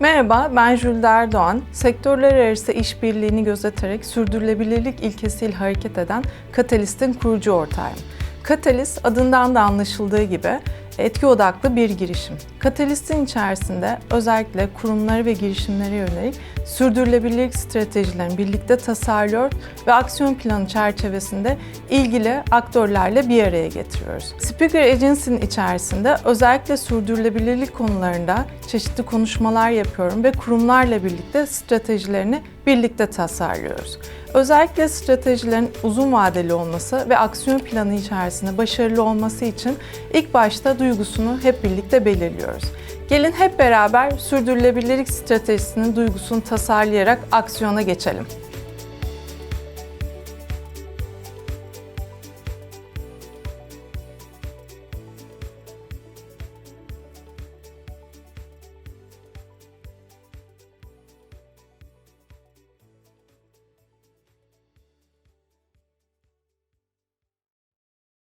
Merhaba, ben Jülde Erdoğan. Sektörler arası işbirliğini gözeterek sürdürülebilirlik ilkesiyle hareket eden Katalist'in kurucu ortağıyım. Katalist adından da anlaşıldığı gibi etki odaklı bir girişim. Katalist'in içerisinde özellikle kurumları ve girişimlere yönelik sürdürülebilirlik stratejilerini birlikte tasarlıyor ve aksiyon planı çerçevesinde ilgili aktörlerle bir araya getiriyoruz. Speaker Agency'nin içerisinde özellikle sürdürülebilirlik konularında çeşitli konuşmalar yapıyorum ve kurumlarla birlikte stratejilerini birlikte tasarlıyoruz. Özellikle stratejilerin uzun vadeli olması ve aksiyon planı içerisinde başarılı olması için ilk başta duygusunu hep birlikte belirliyoruz. Gelin hep beraber sürdürülebilirlik stratejisinin duygusunu tasarlayarak aksiyona geçelim.